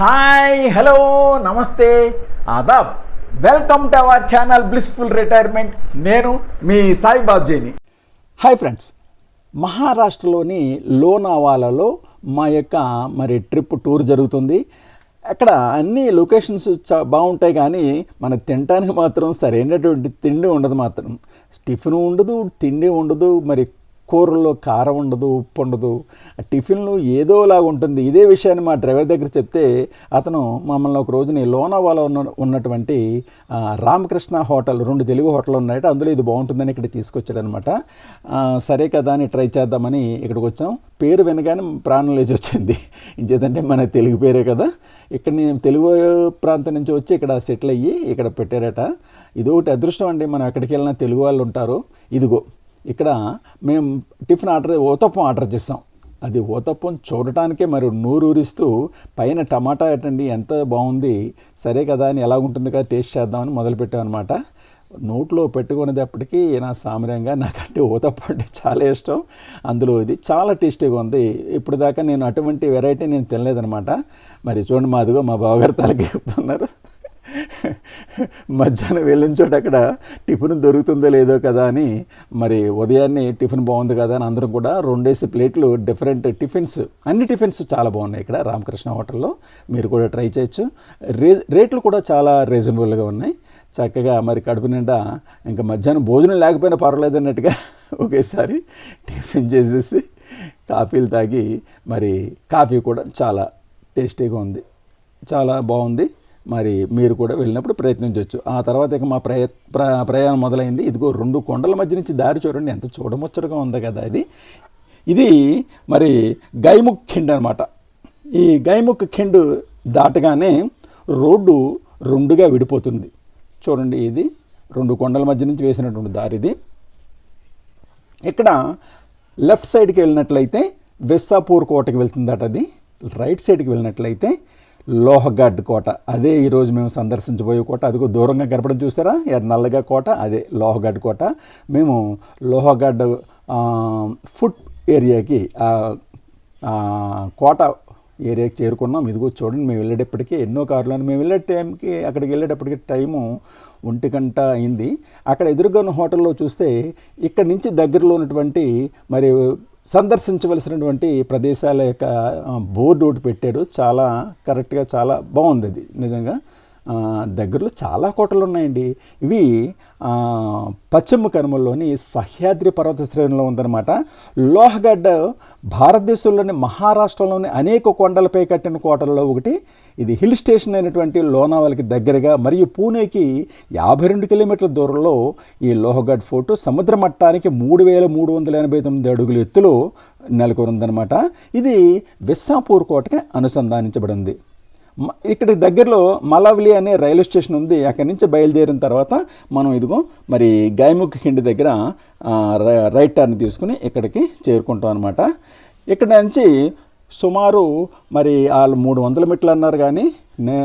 Hi hello namaste. Adaab welcome to our channel blissful retirement. నేను మీ సాయి బాబ్జీని hi friends. మహారాష్ట్రలోని లోనావాలాలో మా యొక్క మరి ట్రిప్ టూర్ జరుగుతుంది. అక్కడ అన్ని లొకేషన్స్ చా బాగుంటాయి కానీ మనకు తినడానికి మాత్రం సరైనటువంటి తిండి ఉండదు మాత్రం. టిఫిన్ ఉండదు తిండి ఉండదు మరి కూరల్లో కారం ఉండదు ఉప్పు ఉండదు టిఫిన్లు ఏదోలాగా ఉంటుంది. ఇదే విషయాన్ని మా డ్రైవర్ దగ్గర చెప్తే అతను మమ్మల్ని ఒక రోజుని లోనావాలో ఉన్న ఉన్నటువంటి రామకృష్ణ హోటల్ రెండు తెలుగు హోటల్ ఉన్నాయట అందులో ఇది బాగుంటుందని ఇక్కడ తీసుకొచ్చాడు అనమాట సరే కదా అని ట్రై చేద్దామని ఇక్కడికి వచ్చాం. పేరు వినగానే ప్రాణం లేచి వచ్చింది. ఇంకేదంటే మన తెలుగు పేరే కదా. ఇక్కడ నేను తెలుగు ప్రాంతం నుంచి వచ్చి ఇక్కడ సెటిల్ అయ్యి ఇక్కడ పెట్టారట. ఇది ఒకటి అదృష్టం అండి మనం ఎక్కడికి వెళ్ళినా తెలుగు వాళ్ళు ఉంటారు. ఇదిగో ఇక్కడ మేము టిఫిన్ ఆర్డర్ ఓతప్పం ఆర్డర్ చేసాం అది ఓతప్పం చూడటానికే మరి నూరూరిస్తూ పైన టమాటా ఏంటండి ఎంత బాగుంది సరే కదా అని ఎలా ఉంటుంది కదా టేస్ట్ చేద్దామని మొదలుపెట్టాం అనమాట నోట్లో పెట్టుకునేటప్పటికీ నా సామాన్యంగా నాకంటే ఊతప్ప అంటే చాలా ఇష్టం. అందులో ఇది చాలా టేస్టీగా ఉంది. ఇప్పుడు దాకా నేను అటువంటి వెరైటీ నేను తినలేదనమాట మరి చూడండి మాదిగో మా బావగారు తలకి చెప్తున్నారు. మధ్యాహ్నం వెళ్ళిన చోట అక్కడ టిఫిన్ దొరుకుతుందో లేదో కదా అని మరి ఉదయాన్నే టిఫిన్ బాగుంది కదా అని అందరం కూడా రెండేసి ప్లేట్లు డిఫరెంట్ టిఫిన్స్ అన్ని టిఫిన్స్ చాలా బాగున్నాయి ఇక్కడ రామకృష్ణ హోటల్లో. మీరు కూడా ట్రై చేయొచ్చు. రే రేట్లు కూడా చాలా రీజనబుల్గా ఉన్నాయి. చక్కగా మరి కడుపు నిండా ఇంకా మధ్యాహ్నం భోజనం లేకపోయినా పర్వాలేదు అన్నట్టుగా ఒకేసారి టిఫిన్ చేసేసి కాఫీలు తాగి మరి కాఫీ కూడా చాలా టేస్టీగా ఉంది. చాలా బాగుంది. మరి మీరు కూడా వెళ్ళినప్పుడు ప్రయత్నించవచ్చు ఆ తర్వాత ఇక మా ప్రయ ప్ర ప్రయాణం మొదలైంది. ఇదిగో రెండు కొండల మధ్య నుంచి దారి చూడండి. ఎంత చూడముచ్చటగా ఉంది కదా ఇది. ఇది మరి గైముఖ్ ఖిండ్ అనమాట ఈ గైముఖ్ ఖిండ్ దాటగానే రోడ్డు రెండుగా విడిపోతుంది. చూడండి ఇది. రెండు కొండల మధ్య నుంచి వేసినటువంటి దారి ఇది. ఇక్కడ లెఫ్ట్ సైడ్కి వెళ్ళినట్లయితే వెస్సాపూర్ కోటకి వెళ్తుందట అది. రైట్ సైడ్కి వెళ్ళినట్లయితే లోహగఢ్ కోట. అదే ఈరోజు మేము సందర్శించబోయే కోట. అదిగో దూరంగా గడపడం చూసారా? నల్లగా కోట. అదే లోహగఢ్ కోట. మేము లోహగఢ్ ఫుట్ ఏరియాకి కోట ఏరియాకి చేరుకున్నాం. ఇదిగో చూడండి మేము వెళ్ళేటప్పటికీ ఎన్నో కార్లు మేము వెళ్ళే టైంకి అక్కడికి వెళ్ళేటప్పటికి టైము ఒంటి గంట అయింది. అక్కడ ఎదురుగా ఉన్న హోటల్లో చూస్తే ఇక్కడ నుంచి దగ్గరలో ఉన్నటువంటి మరి సందర్శించవలసినటువంటి ప్రదేశాల యొక్క బోర్డు ఒకటి పెట్టాడు. చాలా కరెక్ట్గా చాలా బాగుంది అది నిజంగా. దగ్గరలో చాలా కోటలు ఉన్నాయండి ఇవి పశ్చిమ కనుమల్లోని సహ్యాద్రి పర్వత శ్రేణిలో ఉందన్నమాట. లోహగడ్డ భారతదేశంలోని మహారాష్ట్రలోని అనేక కొండలపై కట్టిన కోటలలో ఒకటి. ఇది హిల్ స్టేషన్ అయినటువంటి లోనావాలకి దగ్గరగా మరియు పూణేకి యాభై రెండు కిలోమీటర్ల దూరంలో ఈ లోహగఢ్ ఫోర్టు సముద్ర మట్టానికి మూడు వేల మూడు వందల ఎనభై తొమ్మిది అడుగుల ఎత్తులో నెలకొని ఉందన్నమాట ఇది విస్సాపూర్ కోటకి అనుసంధానించబడి ఉంది ఇక్కడ దగ్గరలో మలవలి అనే రైల్వే స్టేషన్ ఉంది. అక్కడి నుంచి బయలుదేరిన తర్వాత మనం ఇదిగో మరి గాయముఖ్ కిండి దగ్గర రై- రైట్ టర్న్ తీసుకుని ఇక్కడికి చేరుకుంటాం అనమాట ఇక్కడ నుంచి సుమారు మరి వాళ్ళు మూడు వందల మీటర్లు అన్నారు కానీ నే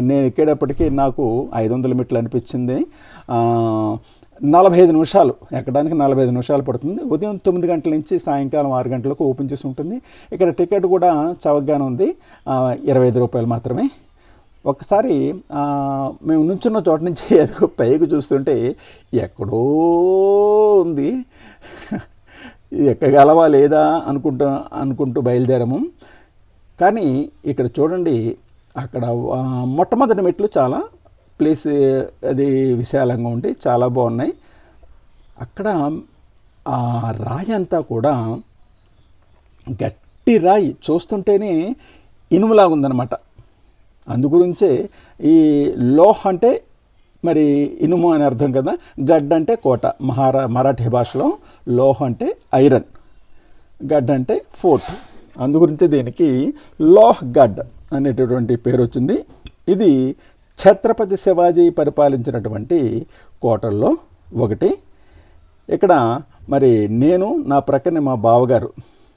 నేను ఎక్కేటప్పటికీ నాకు ఐదు వందల మీటర్లు అనిపించింది. నలభై ఐదు నిమిషాలు ఎక్కడానికి నలభై ఐదు నిమిషాలు పడుతుంది. ఉదయం తొమ్మిది గంటల నుంచి సాయంకాలం ఆరు గంటలకు ఓపెన్ చేసి ఉంటుంది. ఇక్కడ టికెట్ కూడా చవకగానే ఉంది. ఇరవై ఐదు రూపాయలు మాత్రమే. ఒకసారి మేము నుంచున్న చోట నుంచి ఏదో పైకి చూస్తుంటే ఎక్కడో ఉంది. ఎక్కగలవా లేదా అనుకుంటూ అనుకుంటూ బయలుదేరాము. కానీ ఇక్కడ చూడండి అక్కడ మొట్టమొదటి మెట్లు చాలా ప్లేస్ అది విశాలంగా ఉండి చాలా బాగున్నాయి. అక్కడ ఆ రాయి అంతా కూడా గట్టి రాయి చూస్తుంటేనే ఇనుములాగా ఉందన్నమాట. అందుగురించే ఈ లోహ్ అంటే మరి ఇనుము అని అర్థం కదా? గడ్ అంటే కోట మహారా మరాఠీ భాషలో లోహ్ అంటే ఐరన్ గడ్ అంటే ఫోర్ట్. అందుగురించి దీనికి లోహ్ గడ్ అనేటటువంటి పేరు వచ్చింది. ఇది ఛత్రపతి శివాజీ పరిపాలించినటువంటి కోటల్లో ఒకటి. ఇక్కడ మరి నేను నా ప్రక్కనే మా బావగారు.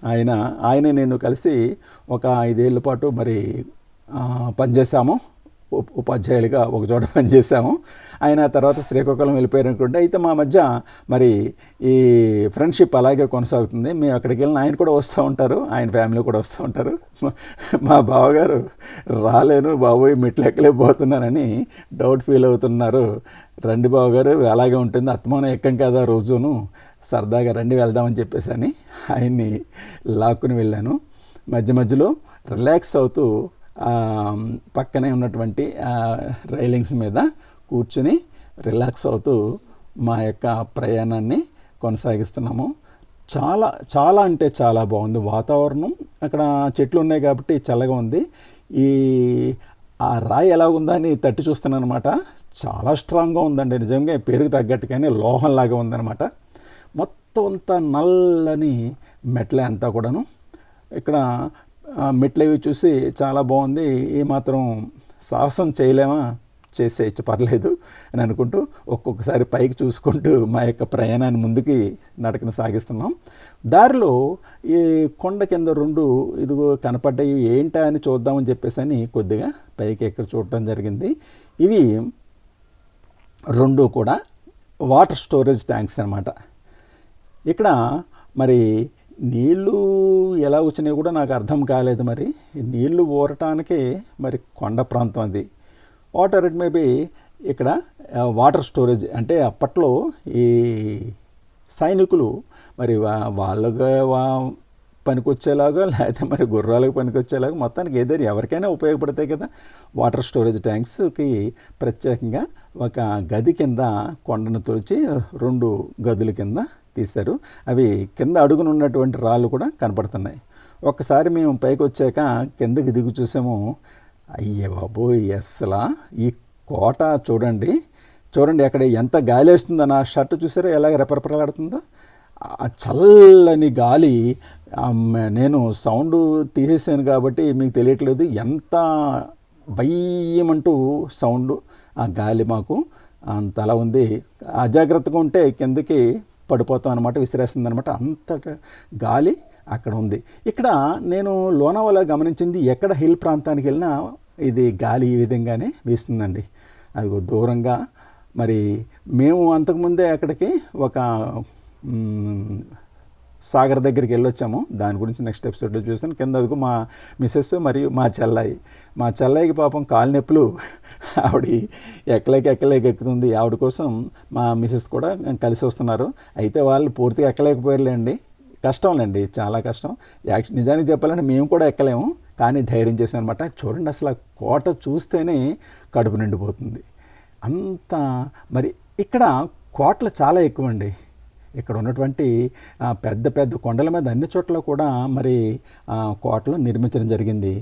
ఆయన ఆయన నేను కలిసి ఒక ఐదేళ్ళ పాటు మరి ఆ, పనిచేసాము ఉపాధ్యాయులుగా ఒకచోట పనిచేశాము. ఆయన తర్వాత శ్రీకాకుళం వెళ్ళిపోయారు అనుకుంటే అయితే మా మధ్య మరి ఈ ఫ్రెండ్షిప్ అలాగే కొనసాగుతుంది. మేము అక్కడికి వెళ్ళిన ఆయన కూడా వస్తూ ఉంటారు. ఆయన ఫ్యామిలీ కూడా వస్తూ ఉంటారు. మా బావగారు రాలేను బాబోయ్ మెట్లు ఎక్కలేకపోతున్నానని డౌట్ ఫీల్ అవుతున్నారు. రండి బావగారు అలాగే ఉంటుంది. అత్తమానం ఎక్కం కదా రోజును. సరదాగా రండి వెళ్దామని చెప్పేసి అని ఆయన్ని లాక్కుని వెళ్ళాను. మధ్య మధ్యలో రిలాక్స్ అవుతూ పక్కనే ఉన్నటువంటి రైలింగ్స్ మీద కూర్చుని రిలాక్స్ అవుతూ మా యొక్క ప్రయాణాన్ని కొనసాగిస్తున్నాము. చాలా చాలా అంటే చాలా బాగుంది. వాతావరణం అక్కడ చెట్లు ఉన్నాయి కాబట్టి చల్లగా ఉంది. ఈ ఆ రాయి ఎలా ఉందా అని తట్టి చూస్తున్నాను అనమాట చాలా స్ట్రాంగ్గా ఉందండి. నిజంగా పేరుకు తగ్గట్టుగానే లోహంలాగా ఉందన్నమాట. మొత్తం అంతా నల్లని మెట్లే అంతా కూడాను. ఇక్కడ మెట్లు అవి చూసి చాలా బాగుంది. ఏమాత్రం సాహసం చేయలేమా? చేసేయచ్చు పర్లేదు అని అనుకుంటూ ఒక్కొక్కసారి పైకి చూసుకుంటూ మా యొక్క ప్రయాణాన్ని ముందుకి నడకన సాగిస్తున్నాం. దారిలో ఈ కొండ కింద రెండు ఇదిగో కనపడ్డాయి ఏంటా అని చూద్దామని చెప్పేసి అని కొద్దిగా పైకి ఎక్కడ చూడటం జరిగింది. ఇవి రెండు కూడా వాటర్ స్టోరేజ్ ట్యాంక్స్ అనమాట ఇక్కడ మరి నీళ్ళు ఎలా వచ్చినాయి కూడా నాకు అర్థం కాలేదు మరి. నీళ్ళు ఊరటానికి మరి కొండ ప్రాంతం అది. వాటర్ ఇట్ మేబీ ఇక్కడ వాటర్ స్టోరేజ్ అంటే అప్పట్లో ఈ సైనికులు మరి వా- వాళ్ళగా వా పనికొచ్చేలాగా లేకపోతే మరి గుర్రాలకు పనికొచ్చేలాగా మొత్తానికి ఏదైనా ఎవరికైనా ఉపయోగపడతాయి కదా. వాటర్ స్టోరేజ్ ట్యాంక్స్కి ప్రత్యేకంగా ఒక గది కింద కొండను తొలిచి రెండు గదుల కింద తీశారు. అవి కింద అడుగున ఉన్నటువంటి రాళ్ళు కూడా కనపడుతున్నాయి. ఒక్కసారి మేము పైకి వచ్చాక కిందకి దిగు చూసాము. అయ్యే బాబోయ్ అస్సలా? ఈ కోట చూడండి. చూడండి అక్కడ ఎంత గాలి వేస్తుందో నా షర్ట్ చూసారా? ఎలా రెపరెపలాడుతుందో. ఆ చల్లని గాలి నేను సౌండ్ తీసేసాను కాబట్టి మీకు తెలియట్లేదు. ఎంత భయమంటూ సౌండ్ ఆ గాలి మాకు అంతలా ఉంది. అజాగ్రత్తగా ఉంటే కిందకి పడిపోతాం అనమాట విసిరేస్తుంది అనమాట అంత గాలి అక్కడ ఉంది. ఇక్కడ నేను లోనావాలా గమనించింది ఎక్కడ హిల్ ప్రాంతానికి వెళ్ళినా ఇది గాలి ఈ విధంగానే వీస్తుందండి. అది దూరంగా మరి మేము అంతకుముందే అక్కడికి ఒక సాగర్ దగ్గరికి వెళ్ళొచ్చాము. దాని గురించి నెక్స్ట్ ఎపిసోడ్లో చూసాను కింద అదిగో మా మిస్సెస్ మరియు మా చెల్లాయి. మా చెల్లాయికి పాపం కాలు నొప్పులు. ఆవిడ ఎక్కలేక ఎక్కలేక ఎక్కుతుంది. ఆవిడ కోసం మా మిస్సెస్ కూడా కలిసి వస్తున్నారు. అయితే వాళ్ళు పూర్తిగా ఎక్కలేకపోయారులేండి. కష్టంలేండి చాలా కష్టం. యాక్చు నిజానికి చెప్పాలంటే మేము కూడా ఎక్కలేము. కానీ ధైర్యం చేశానమాట అనమాట చూడండి అసలు ఆ కోట చూస్తేనే కడుపు నిండిపోతుంది. అంత మరి ఇక్కడ కోటలు చాలా ఎక్కువ అండి ఇక్కడ ఉన్నటువంటి పెద్ద పెద్ద కొండల మీద అన్ని చోట్ల కూడా మరి కోటలు నిర్మించడం జరిగింది.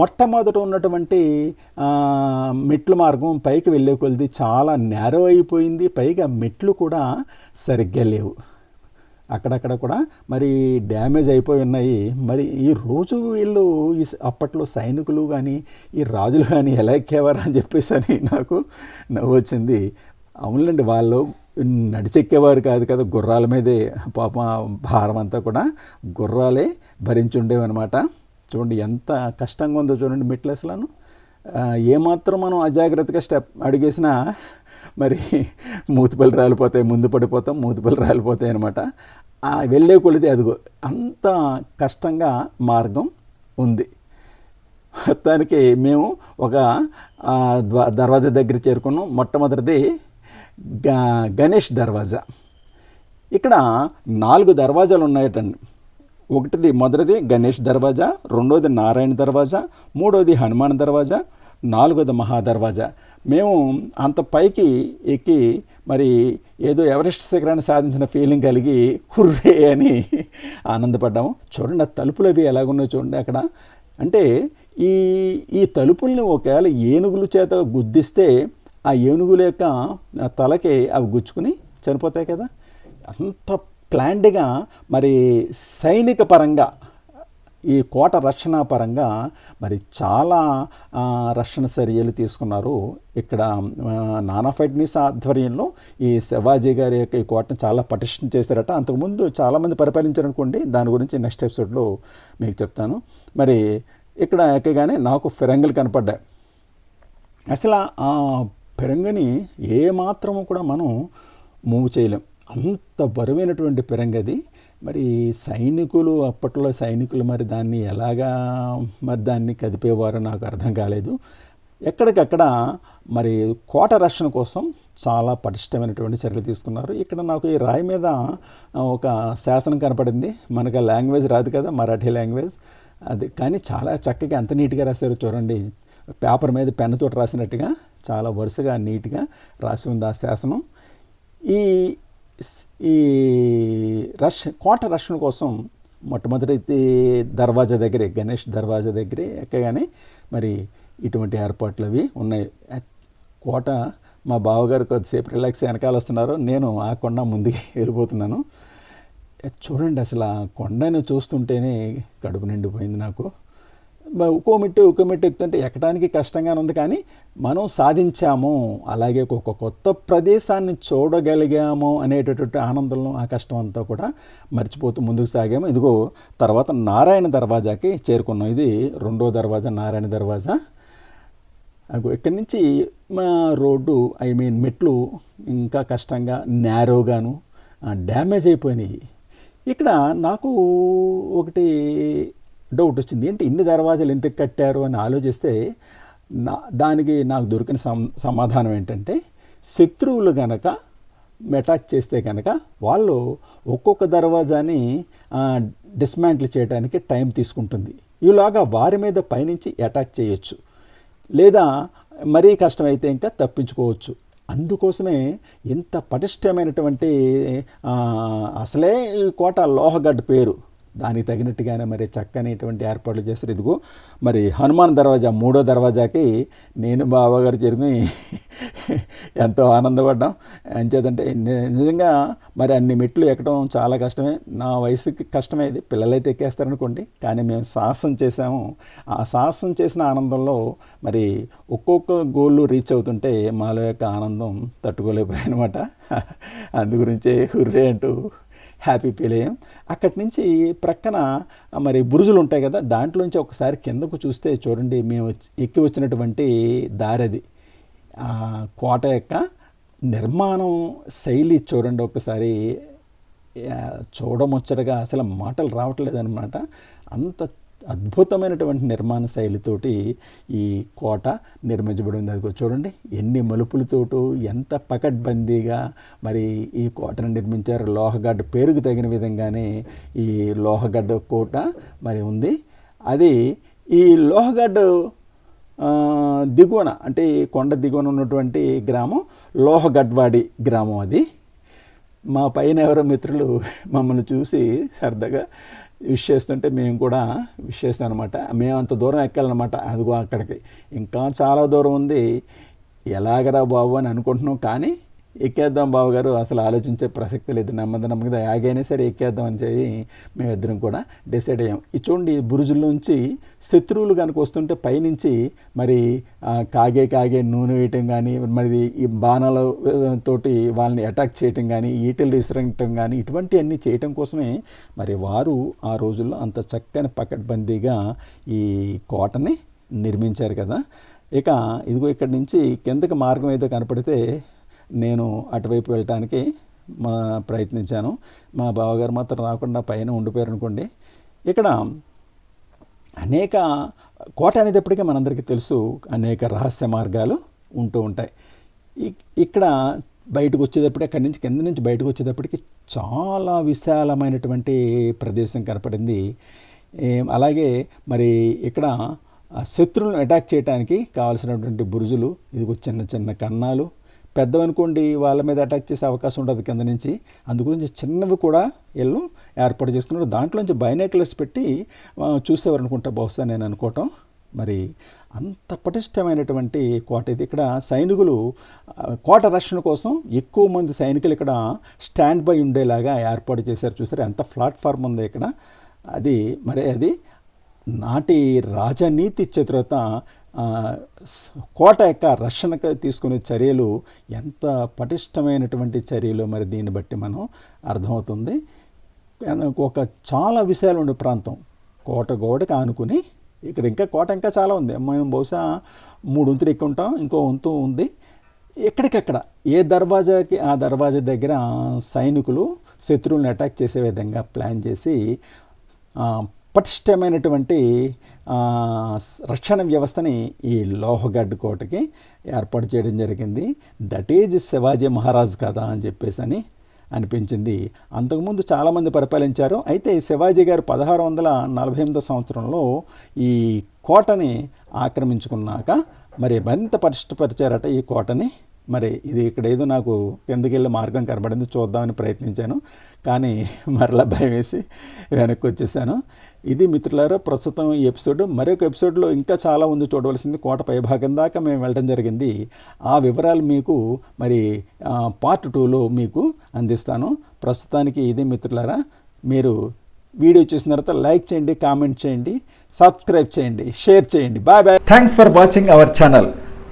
మొట్టమొదట ఉన్నటువంటి మెట్లు మెట్ల మార్గం పైకి వెళ్ళే కొలిది చాలా నేరో అయిపోయింది. పైగా మెట్లు కూడా సరిగ్గా లేవు. అక్కడక్కడ కూడా మరి డ్యామేజ్ అయిపోయి ఉన్నాయి. మరి ఈ రోజు వీళ్ళు ఈ అప్పట్లో సైనికులు కానీ ఈ రాజులు కానీ ఎలా ఎక్కేవారు అని చెప్పేసి అని నాకు నవ్వు వచ్చింది అవునులేండి వాళ్ళు నడిచెక్కేవారు కాదు కదా గుర్రాల మీదే పాప భారం అంతా కూడా గుర్రాలే భరించుండేవన్నమాట. చూడండి ఎంత కష్టంగా ఉందో చూడండి మెట్లు ఏమాత్రం మనం అజాగ్రత్తగా స్టెప్ అడిగేసినా మరి మూతిపల్లి రాలిపోతాయి ముందు పడిపోతాం మూతిపల్లి రాలిపోతాయి అనమాట ఆ వెళ్ళే కొలిది అదిగో అంత కష్టంగా మార్గం ఉంది. మొత్తానికి మేము ఒక దర్వాజా దగ్గర చేరుకున్నాం. మొట్టమొదటిది గ- గణేష్ దర్వాజా. ఇక్కడ నాలుగు దర్వాజాలు ఉన్నాయటండి. ఒకటిది మొదటిది గణేష్ దర్వాజా రెండోది నారాయణ దర్వాజా మూడోది హనుమాన్ దర్వాజా నాలుగోది మహా దర్వాజా మేము అంత పైకి ఎక్కి మరి ఏదో ఎవరెస్ట్ శిఖరాన్ని సాధించిన ఫీలింగ్ కలిగి హుర్రే అని ఆనందపడ్డాము. చూడండి ఆ తలుపులు అవి ఎలాగున్నాయో చూడండి అక్కడ. అంటే ఈ ఈ తలుపుల్ని ఒకవేళ ఏనుగుల చేత గుద్దిస్తే ఆ ఏనుగుల యొక్క తలకి అవి గుచ్చుకుని చనిపోతాయి కదా. అంత ప్లాండ్గా మరి సైనిక పరంగా ఈ కోట రక్షణ పరంగా మరి చాలా రక్షణ చర్యలు తీసుకున్నారు. ఇక్కడ నానా ఫైట్నీస్ ఆధ్వర్యంలో ఈ శివాజీ గారి యొక్క ఈ కోటను చాలా పటిష్టం చేశారట. అంతకుముందు చాలామంది పరిపాలించారు అనుకోండి దాని గురించి నెక్స్ట్ ఎపిసోడ్లో మీకు చెప్తాను. మరి ఇక్కడ ఎక్కగానే నాకు ఫిరంగులు కనపడ్డాయి. అసలు ఆ పెరంగని ఏమాత్రము కూడా మనం మూవ్ చేయలేం. అంత బరువైనటువంటి పిరంగది. మరి సైనికులు అప్పట్లో సైనికులు మరి దాన్ని ఎలాగా మరి దాన్ని కదిపేవారో నాకు అర్థం కాలేదు. ఎక్కడికక్కడ మరి కోట రక్షణ కోసం చాలా పటిష్టమైనటువంటి చర్యలు తీసుకున్నారు. ఇక్కడ నాకు ఈ రాయి మీద ఒక శాసనం కనపడింది. మనకు లాంగ్వేజ్ రాదు కదా మరాఠీ లాంగ్వేజ్. అది కానీ చాలా చక్కగా ఎంత నీట్గా రాశారో చూడండి. పేపర్ మీద పెన్నుతో రాసినట్టుగా చాలా వరుసగా నీట్గా రాసి ఉంది ఆ శాసనం. ఈ ఈ రష్ కోట రక్షణ కోసం మొట్టమొదటి దర్వాజా దగ్గరే గణేష్ దర్వాజా దగ్గరే ఎక్కగానే మరి ఇటువంటి ఏర్పాట్లు అవి ఉన్నాయి. కోట మా బావగారు కొద్దిసేపు రిలాక్స్ వెనకాల వస్తున్నారు నేను ఆ కొండ ముందుకు వెళ్ళిపోతున్నాను. చూడండి అసలు ఆ కొండను చూస్తుంటేనే కడుపు నిండిపోయింది నాకు. ఒక్కో మెట్టు ఒక్కో మెట్టు ఎక్కుతుంటే ఎక్కడానికి కష్టంగానే ఉంది కానీ మనం సాధించాము. అలాగే ఒక కొత్త ప్రదేశాన్ని చూడగలిగాము అనేటటువంటి ఆనందంలో ఆ కష్టం అంతా కూడా మర్చిపోతూ ముందుకు సాగాము. ఇదిగో తర్వాత నారాయణ దర్వాజాకి చేరుకున్నాం. ఇది రెండో దర్వాజా నారాయణ దర్వాజా. అగో ఇక్కడి నుంచి మా రోడ్డు ఐ మీన్ మెట్లు ఇంకా కష్టంగా నేరోగాను డ్యామేజ్ అయిపోయినాయి. ఇక్కడ నాకు ఒకటి డౌట్ వచ్చింది. ఏంటి ఇన్ని దర్వాజాలు ఎందుకు కట్టారు అని ఆలోచిస్తే నా దానికి నాకు దొరికిన సమాధానం ఏంటంటే శత్రువులు గనక అటాక్ చేస్తే కనుక వాళ్ళు ఒక్కొక్క దర్వాజాని డిస్మాంటిల్ చేయడానికి టైం తీసుకుంటుంది. ఇలాగా వారి మీద పైనుంచి అటాక్ చేయొచ్చు. లేదా మరీ కష్టమైతే ఇంకా తప్పించుకోవచ్చు. అందుకోసమే ఇంత పటిష్టమైనటువంటి అసలే ఈ కోట లోహగడ్ పేరు. దానికి తగినట్టుగానే మరి చక్కనేటువంటి ఏర్పాట్లు చేస్తారు ఇదిగో మరి హనుమాన్ దర్వాజా మూడో దర్వాజాకి నేను బావగారు చేరుకుని ఎంతో ఆనందపడ్డాం. ఎంచేతంటే నిజంగా మరి అన్ని మెట్లు ఎక్కడం చాలా కష్టమే. నా వయసుకి కష్టమే ఇది. పిల్లలైతే ఎక్కేస్తారనుకోండి కానీ మేము సాహసం చేసాము ఆ సాహసం చేసిన ఆనందంలో మరి ఒక్కొక్క గోళ్ళు రీచ్ అవుతుంటే మాలో యొక్క ఆనందం తట్టుకోలేకపోయానమాట. అందు గురించే హుర్రే అంటూ హ్యాపీ ఫీల్ అయ్యాం. అక్కడి నుంచి ప్రక్కన మరి బురుజులు ఉంటాయి కదా దాంట్లోంచి ఒకసారి కిందకు చూస్తే చూడండి మేము ఎక్కి వచ్చినటువంటి దారది. ఆ కోట యొక్క నిర్మాణం శైలి చూడండి ఒకసారి. చూడముచ్చటగా అసలు మాటలు రావట్లేదు అనమాట అంత అద్భుతమైనటువంటి నిర్మాణ శైలితోటి ఈ కోట నిర్మించబడింది. అది చూడండి ఎన్ని మలుపులతోటూ ఎంత పకడ్బందీగా మరి ఈ కోటను నిర్మించారు. లోహగడ్డ పేరుకు తగిన విధంగానే ఈ లోహగడ్డ కోట మరి ఉంది. అది ఈ లోహగడ్డ దిగువన అంటే కొండ దిగువన ఉన్నటువంటి గ్రామం లోహగడ్వాడి గ్రామం అది. మా పైన ఎవరో మిత్రులు మమ్మల్ని చూసి సరదాగా విష్ చేస్తుంటే మేము కూడా విష్ చేస్తాం అనమాట మేము అంత దూరం ఎక్కాలన్నమాట. అదిగో అక్కడికి. ఇంకా చాలా దూరం ఉంది. ఎలాగరా బాబు అని అనుకుంటున్నాం కానీ ఎక్కేద్దాం బావగారు గారు అసలు ఆలోచించే ప్రసక్తి లేదు. నెమ్మది నెమ్మదిగా ఆగైనా సరే ఎక్కేద్దాం అని చెప్పి మేమిద్దరం కూడా డిసైడ్ అయ్యాం. ఈ చూడండి బురుజుల్లోంచి శత్రువులు కనుక వస్తుంటే పైనుంచి మరి కాగే కాగే నూనె వేయటం కానీ మరి ఈ బాణాల తోటి వాళ్ళని అటాక్ చేయటం కానీ ఈటలు విసరటం కానీ ఇటువంటివన్నీ చేయటం కోసమే మరి వారు ఆ రోజుల్లో అంత చక్కని పకడ్బందీగా ఈ కోటని నిర్మించారు కదా. ఇక ఇదిగో ఇక్కడి నుంచి కిందకి మార్గం ఏదో కనపడితే నేను అటువైపు వెళ్ళటానికి మా ప్రయత్నించాను. మా బావగారు మాత్రం రాకుండా పైన ఉండిపోయారు అనుకోండి. ఇక్కడ అనేక కోట అనేటప్పటికీ మనందరికీ తెలుసు. అనేక రహస్య మార్గాలు ఉంటూ ఉంటాయి. ఇక్కడ బయటకు వచ్చేటప్పుడు అక్కడి నుంచి కింద నుంచి బయటకు వచ్చేటప్పటికి చాలా విశాలమైనటువంటి ప్రదేశం కనపడింది. అలాగే మరి ఇక్కడ శత్రువులను అటాక్ చేయడానికి కావాల్సినటువంటి బురుజులు ఇదిగో చిన్న చిన్న కన్నాలు పెద్దవనుకోండి వాళ్ళ మీద అటాక్ చేసే అవకాశం ఉండదు కింద నుంచి. అందుగురించి చిన్నవి కూడా వీళ్ళు ఏర్పాటు చేసుకున్నారు. దాంట్లోంచి బైనాకులర్స్ పెట్టి చూసేవారు అనుకుంటా బహుశా నేను అనుకోవటం. మరి అంత పటిష్టమైనటువంటి కోట ఇది. ఇక్కడ సైనికులు కోట రక్షణ కోసం ఎక్కువ మంది సైనికులు ఇక్కడ స్టాండ్ బై ఉండేలాగా ఏర్పాటు చేశారు. చూసారు? ఎంత ప్లాట్ఫామ్ ఉంది ఇక్కడ. అది మరి అది నాటి రాజనీతి చతురత కోట యొక్క రక్షణకు తీసుకునే చర్యలు ఎంత పటిష్టమైనటువంటి చర్యలు మరి దీన్ని బట్టి మనం అర్థమవుతుంది. ఒక చాలా విషయాలు ఉండే ప్రాంతం. కోట గోడకి ఆనుకుని ఇక్కడ ఇంకా కోట ఇంకా చాలా ఉంది. మేము బహుశా మూడు వంతులు ఎక్కువ ఉంటాం ఇంకో వంతు ఉంది. ఎక్కడికక్కడ ఏ దర్వాజాకి ఆ దర్వాజా దగ్గర సైనికులు శత్రువులను అటాక్ చేసే విధంగా ప్లాన్ చేసి పటిష్టమైనటువంటి రక్షణ వ్యవస్థని ఈ లోహగఢ్ కోటకి ఏర్పాటు చేయడం జరిగింది. దట్ ఈజ్ శివాజీ మహారాజ్ కదా అని చెప్పేసి అని అనిపించింది. అంతకుముందు చాలామంది పరిపాలించారు. అయితే శివాజీ గారు పదహారు వందల నలభై ఎనిమిదో సంవత్సరంలో ఈ కోటని ఆక్రమించుకున్నాక మరి మరింత పరిష్టపరిచారట ఈ కోటని. మరి ఇది ఇక్కడ ఏదో నాకు కిందకి వెళ్ళే మార్గం కనబడింది చూద్దామని ప్రయత్నించాను. కానీ మరలా భయం వేసి వెనక్కి వచ్చేసాను. ఇది మిత్రులారా ప్రస్తుతం ఈ ఎపిసోడ్ మరొక ఎపిసోడ్లో ఇంకా చాలా ఉంది చూడవలసింది కోట పైభాగం దాకా మేము వెళ్ళడం జరిగింది. ఆ వివరాలు మీకు మరి పార్ట్ టూలో మీకు అందిస్తాను. ప్రస్తుతానికి ఇది మిత్రులారా మీరు వీడియో చూసిన తర్వాత లైక్ చేయండి కామెంట్ చేయండి సబ్స్క్రైబ్ చేయండి షేర్ చేయండి. Bye bye. Thanks for watching our channel